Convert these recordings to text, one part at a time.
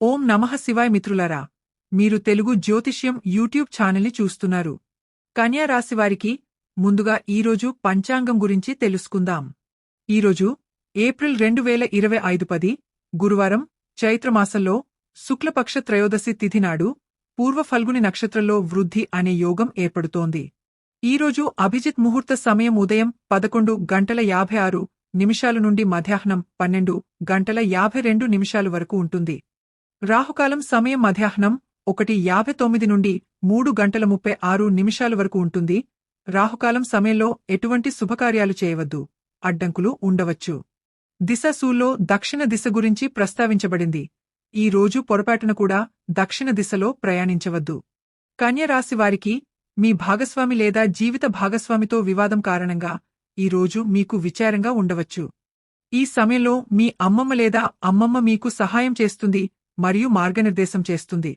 ఓం నమః శివాయ్ మిత్రులరా మీరు తెలుగు జ్యోతిష్యం యూట్యూబ్ ఛానల్ని చూస్తున్నారు. కన్యా రాశివారికి ముందుగా ఈరోజు పంచాంగం గురించి తెలుసుకుందాం. ఈరోజు ఏప్రిల్ రెండు వేల ఇరవై ఐదు పది గురువారం చైత్రమాసంలో శుక్లపక్ష త్రయోదశి తిథి నాడు పూర్వ ఫల్గుని నక్షత్రంలో వృద్ధి అనే యోగం ఏర్పడుతోంది. ఈరోజు అభిజిత్ ముహూర్త సమయం ఉదయం పదకొండు గంటల యాభై ఆరు నిమిషాలు నుండి మధ్యాహ్నం పన్నెండు గంటల యాభై రెండు నిమిషాలు వరకు ఉంటుంది. రాహుకాలం సమయం మధ్యాహ్నం ఒకటి యాభై తొమ్మిది నుండి మూడు గంటల ముప్పై ఆరు నిమిషాల వరకు ఉంటుంది. రాహుకాలం సమయంలో ఎటువంటి శుభకార్యాలు చేయవద్దు. అడ్డంకులు ఉండవచ్చు. దిశ సూల్లో దక్షిణ దిశ గురించి ప్రస్తావించబడింది. ఈ రోజు పొరపాటున కూడా దక్షిణ దిశలో ప్రయాణించవద్దు. కన్యరాశివారికి మీ భాగస్వామి లేదా జీవిత భాగస్వామితో వివాదం కారణంగా ఈ రోజు మీకు విచారంగా ఉండవచ్చు. ఈ సమయంలో మీ అమ్మమ్మ లేదా అమ్మమ్మ మీకు సహాయం చేస్తుంది మరియు మార్గనిర్దేశం చేస్తుంది.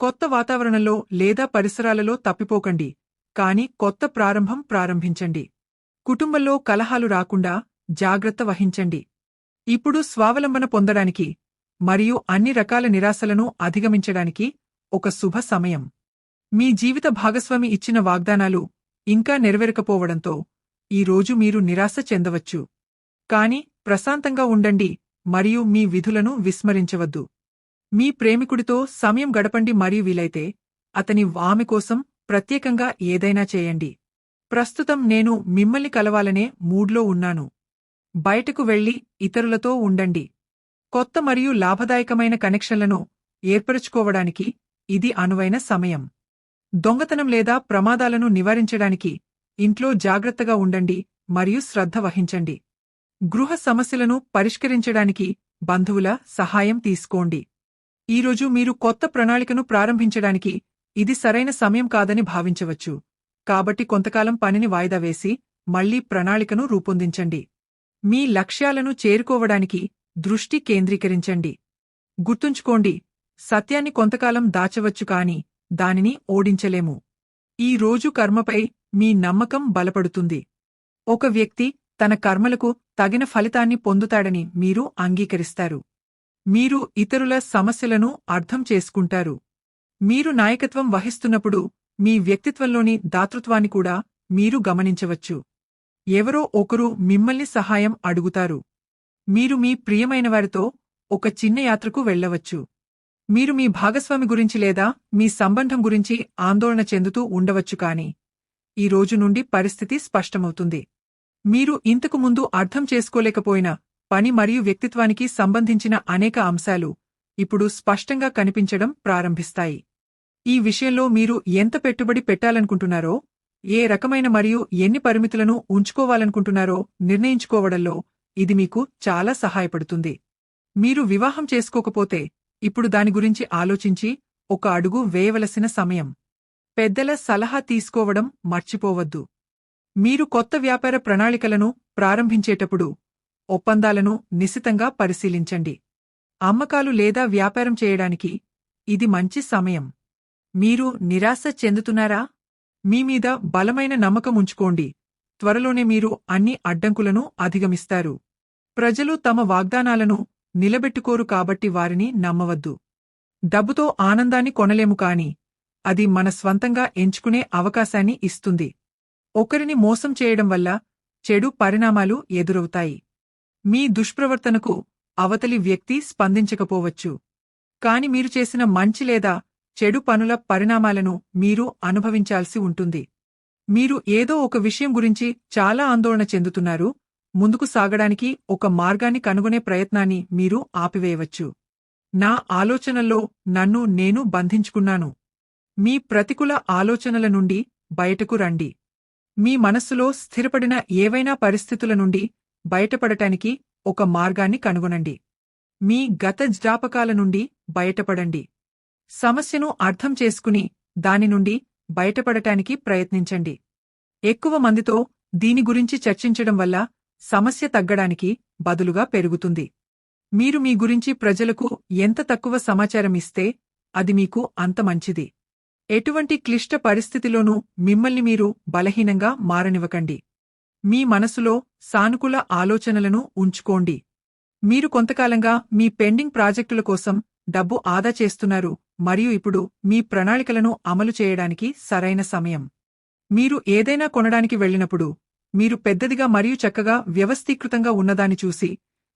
కొత్త వాతావరణంలో లేదా పరిసరాలలో తప్పిపోకండి కాని కొత్త ప్రారంభం ప్రారంభించండి. కుటుంబంలో కలహాలు రాకుండా జాగ్రత్త వహించండి. ఇప్పుడు స్వావలంబన పొందడానికి మరియు అన్ని రకాల నిరాశలను అధిగమించడానికి ఒక శుభ సమయం. మీ జీవిత భాగస్వామి ఇచ్చిన వాగ్దానాలు ఇంకా నెరవేరకపోవడంతో ఈ రోజు మీరు నిరాశ చెందవచ్చు. కాని ప్రశాంతంగా ఉండండి మరియు మీ విధులను విస్మరించవద్దు. మీ ప్రేమికుడితో సమయం గడపండి మరియు వీలైతే అతని ఆమె కోసం ప్రత్యేకంగా ఏదైనా చేయండి. ప్రస్తుతం నేను మిమ్మల్ని కలవాలనే మూడ్లో ఉన్నాను. బయటకు వెళ్ళి ఇతరులతో ఉండండి. కొత్త మరియు లాభదాయకమైన కనెక్షన్లను ఏర్పరచుకోవడానికి ఇది అనువైన సమయం. దొంగతనం లేదా ప్రమాదాలను నివారించడానికి ఇంట్లో జాగ్రత్తగా ఉండండి మరియు శ్రద్ధ వహించండి. గృహ సమస్యలను పరిష్కరించడానికి బంధువుల సహాయం తీసుకోండి. ఈరోజు మీరు కొత్త ప్రణాళికను ప్రారంభించడానికి ఇది సరైన సమయం కాదని భావించవచ్చు. కాబట్టి కొంతకాలం పనిని వాయిదా వేసి మళ్ళీ ప్రణాళికను రూపొందించండి. మీ లక్ష్యాలను చేరుకోవడానికి దృష్టి కేంద్రీకరించండి. గుర్తుంచుకోండి సత్యాన్ని కొంతకాలం దాచవచ్చు కాని దానిని ఓడించలేము. ఈ రోజు కర్మపై మీ నమ్మకం బలపడుతుంది. ఒక వ్యక్తి తన కర్మలకు తగిన ఫలితాన్ని పొందుతాడని మీరు అంగీకరిస్తారు. మీరు ఇతరుల సమస్యలను అర్థం చేసుకుంటారు. మీరు నాయకత్వం వహిస్తున్నప్పుడు మీ వ్యక్తిత్వంలోని దాతృత్వాన్ని కూడా మీరు గమనించవచ్చు. ఎవరో ఒకరు మిమ్మల్ని సహాయం అడుగుతారు. మీరు మీ ప్రియమైనవారితో ఒక చిన్న యాత్రకు వెళ్ళవచ్చు. మీరు మీ భాగస్వామి గురించి లేదా మీ సంబంధం గురించి ఆందోళన చెందుతూ ఉండవచ్చు కాని ఈ రోజు నుండి పరిస్థితి స్పష్టమవుతుంది. మీరు ఇంతకు ముందు అర్థం చేసుకోలేకపోయినా పని మరియు వ్యక్తిత్వానికి సంబంధించిన అనేక అంశాలు ఇప్పుడు స్పష్టంగా కనిపించడం ప్రారంభిస్తాయి. ఈ విషయంలో మీరు ఎంత పెట్టుబడి పెట్టాలనుకుంటున్నారో ఏ రకమైన మరియు ఎన్ని పరిమితులను ఉంచుకోవాలనుకుంటున్నారో నిర్ణయించుకోవడంలో ఇది మీకు చాలా సహాయపడుతుంది. మీరు వివాహం చేసుకోకపోతే ఇప్పుడు దాని గురించి ఆలోచించి ఒక అడుగు వేయవలసిన సమయం. పెద్దల సలహా తీసుకోవడం మర్చిపోవద్దు. మీరు కొత్త వ్యాపార ప్రణాళికలను ప్రారంభించేటప్పుడు ఒప్పందాలను నిశితంగా పరిశీలించండి. అమ్మకాలు లేదా వ్యాపారం చేయడానికి ఇది మంచి సమయం. మీరు నిరాశ చెందుతున్నారా? మీమీద బలమైన నమ్మకం ఉంచుకోండి. త్వరలోనే మీరు అన్ని అడ్డంకులను అధిగమిస్తారు. ప్రజలు తమ వాగ్దానాలను నిలబెట్టుకోరు కాబట్టి వారిని నమ్మవద్దు. డబ్బుతో ఆనందాన్ని కొనలేము కాని అది మన స్వంతంగా ఎంచుకునే అవకాశాన్ని ఇస్తుంది. ఒకరిని మోసం చేయడం వల్ల చెడు పరిణామాలు ఎదురవుతాయి. మీ దుష్ప్రవర్తనకు అవతలి వ్యక్తి స్పందించకపోవచ్చు. కాని మీరు చేసిన మంచి లేదా చెడు పనుల పరిణామాలను మీరు అనుభవించాల్సి ఉంటుంది. మీరు ఏదో ఒక విషయం గురించి చాలా ఆందోళన చెందుతున్నారు ముందుకు సాగడానికి ఒక మార్గాన్ని కనుగొనే ప్రయత్నాన్ని మీరు ఆపివేయవచ్చు. నా ఆలోచనల్లో నన్ను నేను బంధించుకున్నాను. మీ ప్రతికూల ఆలోచనల నుండి బయటకు రండి. మీ మనస్సులో స్థిరపడిన ఏవైనా పరిస్థితుల నుండి బయటపడటానికి ఒక మార్గాన్ని కనుగొనండి. మీ గత జ్ఞాపకాల నుండి బయటపడండి. సమస్యను అర్థం చేసుకుని దాని నుండి బయటపడటానికి ప్రయత్నించండి. ఎక్కువ మందితో దీని గురించి చర్చించడం వల్ల సమస్య తగ్గడానికి బదులుగా పెరుగుతుంది. మీరు మీ గురించి ప్రజలకు ఎంత తక్కువ సమాచారం ఇస్తే అది మీకు అంత మంచిది. ఎటువంటి క్లిష్ట పరిస్థితిలోనూ మిమ్మల్ని మీరు బలహీనంగా మారనివ్వకండి. మీ మనసులో సానుకూల ఆలోచనలను ఉంచుకోండి. మీరు కొంతకాలంగా మీ పెండింగ్ ప్రాజెక్టుల కోసం డబ్బు ఆదా చేస్తున్నారు మరియు ఇప్పుడు మీ ప్రణాళికలను అమలు చేయడానికి సరైన సమయం. మీరు ఏదైనా కొనడానికి వెళ్ళినప్పుడు మీరు పెద్దదిగా మరియు చక్కగా వ్యవస్థీకృతంగా ఉన్నదాన్ని చూసి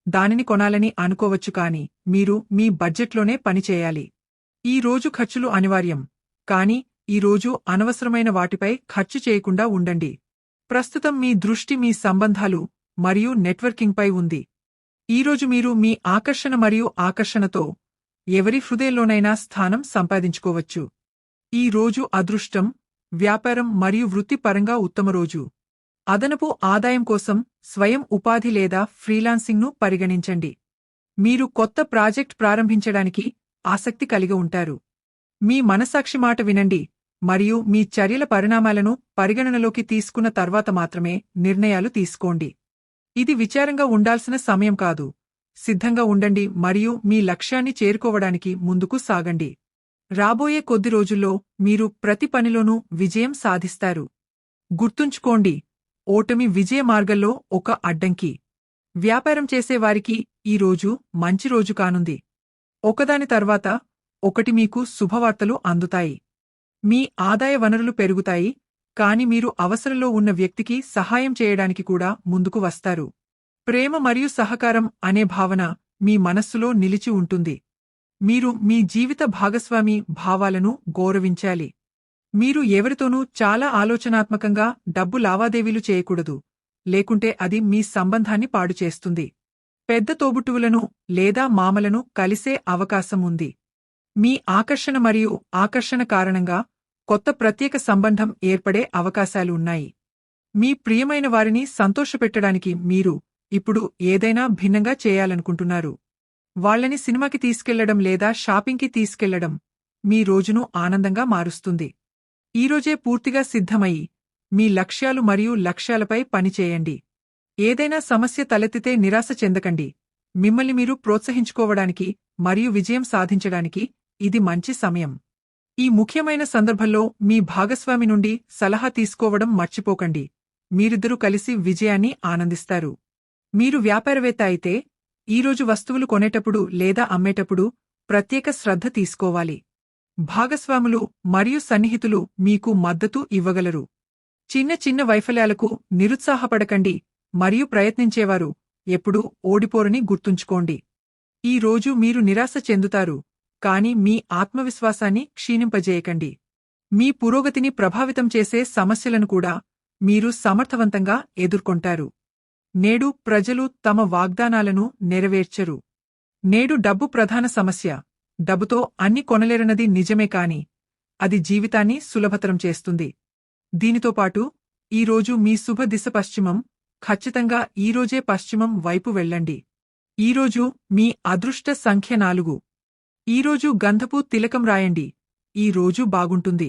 దానిని కొనాలని అనుకోవచ్చు కాని మీరు మీ బడ్జెట్లోనే పనిచేయాలి ఈ రోజు ఖర్చులు అనివార్యం కాని ఈ రోజు అనవసరమైన వాటిపై ఖర్చు చేయకుండా ఉండండి. ప్రస్తుతం మీ దృష్టి మీ సంబంధాలు మరియు నెట్వర్కింగ్పై ఉంది. ఈరోజు మీరు మీ ఆకర్షణ మరియు ఆకర్షణతో ఎవరి హృదయంలోనైనా స్థానం సంపాదించుకోవచ్చు. ఈ రోజు అదృష్టం వ్యాపారం మరియు వృత్తిపరంగా ఉత్తమ రోజు. అదనపు ఆదాయం కోసం స్వయం ఉపాధి లేదా ఫ్రీలాన్సింగ్ను పరిగణించండి. మీరు కొత్త ప్రాజెక్ట్ ప్రారంభించడానికి ఆసక్తి కలిగి ఉంటారు. మీ మనసాక్షి మాట వినండి. మరియు మీ చర్యల పరిణామాలను పరిగణనలోకి తీసుకున్న తర్వాత మాత్రమే నిర్ణయాలు తీసుకోండి. ఇది విచారంగా ఉండాల్సిన సమయం కాదు. సిద్ధంగా ఉండండి మరియు మీ లక్ష్యాన్ని చేరుకోవడానికి ముందుకు సాగండి. రాబోయే కొద్ది రోజుల్లో మీరు ప్రతి పనిలోనూ విజయం సాధిస్తారు. గుర్తుంచుకోండి ఓటమి విజయ మార్గంలో ఒక అడ్డంకి. వ్యాపారం చేసేవారికి ఈ రోజు మంచి రోజు కానుంది. ఒకదాని తర్వాత ఒకటి మీకు శుభవార్తలు అందుతాయి. మీ ఆదాయ వనరులు పెరుగుతాయి కాని మీరు అవసరంలో ఉన్న వ్యక్తికి సహాయం చేయడానికి కూడా ముందుకు వస్తారు. ప్రేమ మరియు సహకారం అనే భావన మీ మనస్సులో నిలిచి ఉంటుంది. మీరు మీ జీవిత భాగస్వామి భావాలను గౌరవించాలి. మీరు ఎవరితోనూ చాలా ఆలోచనాత్మకంగా డబ్బు లావాదేవీలు చేయకూడదు లేకుంటే అది మీ సంబంధాన్ని పాడుచేస్తుంది. పెద్ద తోబుట్టువులను లేదా మామలను కలిసే అవకాశం ఉంది. మీ ఆకర్షణ మరియు ఆకర్షణ కారణంగా కొత్త ప్రత్యేక సంబంధం ఏర్పడే అవకాశాలు ఉన్నాయి. మీ ప్రియమైన వారిని సంతోషపెట్టడానికి మీరు ఇప్పుడు ఏదైనా భిన్నంగా చేయాలనుకుంటున్నారు. వాళ్ళని సినిమాకి తీసుకెళ్ళడం లేదా షాపింగ్కి తీసుకెళ్ళడం మీ రోజును ఆనందంగా మారుస్తుంది. ఈరోజే పూర్తిగా సిద్ధమయి మీ లక్ష్యాలు మరియు లక్ష్యాలపై పనిచేయండి ఏదైనా సమస్య తలెత్తితే నిరాశ చెందకండి. మిమ్మల్ని మీరు ప్రోత్సహించుకోవడానికి మరియు విజయం సాధించడానికి ఇది మంచి సమయం. ఈ ముఖ్యమైన సందర్భంలో మీ భాగస్వామి నుండి సలహా తీసుకోవడం మర్చిపోకండి. మీరిద్దరూ కలిసి విజయాన్ని ఆనందిస్తారు. మీరు వ్యాపారవేత్త అయితే ఈరోజు వస్తువులు కొనేటప్పుడు లేదా అమ్మేటప్పుడు ప్రత్యేక శ్రద్ధ తీసుకోవాలి. భాగస్వాములు మరియు సన్నిహితులు మీకు మద్దతు ఇవ్వగలరు. చిన్న చిన్న వైఫల్యాలకు నిరుత్సాహపడకండి మరియు ప్రయత్నించేవారు ఎప్పుడూ ఓడిపోరని గుర్తుంచుకోండి. ఈ రోజు మీరు నిరాశ చెందుతారు. కాని మీ ఆత్మవిశ్వాసాన్ని క్షీణింపజేయకండి. మీ పురోగతిని ప్రభావితం చేసే సమస్యలను కూడా మీరు సమర్థవంతంగా ఎదుర్కొంటారు. నేడు ప్రజలు తమ వాగ్దానాలను నెరవేర్చరు. నేడు డబ్బు ప్రధాన సమస్య. డబ్బుతో అన్ని కొనలేరన్నది నిజమే కాని అది జీవితాన్ని సులభతరం చేస్తుంది. దీనితో పాటు ఈరోజు మీ శుభ దిశ పశ్చిమం ఖచ్చితంగా ఈరోజే పశ్చిమం వైపు వెళ్ళండి. ఈరోజు మీ అదృష్ట సంఖ్య నాలుగు. ఈరోజు గంధపు తిలకం రాయండి. ఈ రోజు బాగుంటుంది.